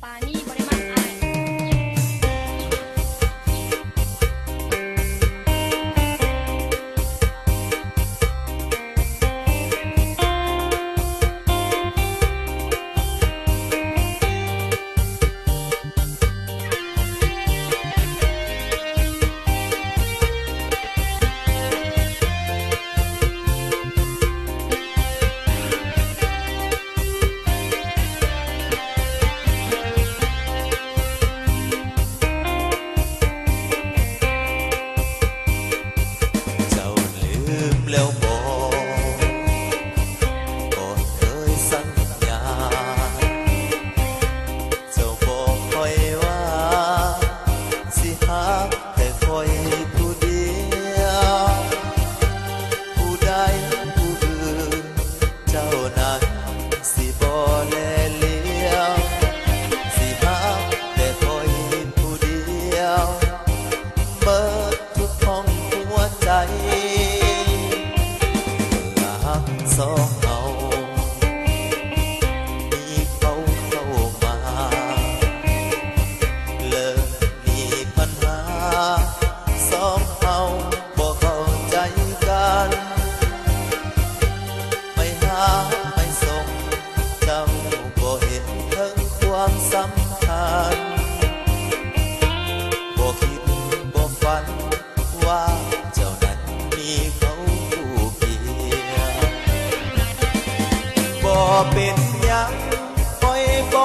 把你我的妈 นั้สิบ่แเลี้ยวสิหาแต่คอยผู้เดียวเบิดหัวใจหลักสอง จ้าบ่เห็นทั้งความสำคัญบ่คิดบ่ฝันว่าเจ้านั้นมีเขาผู้เดียวบ่เป็นยังปล่อยบ่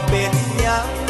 perder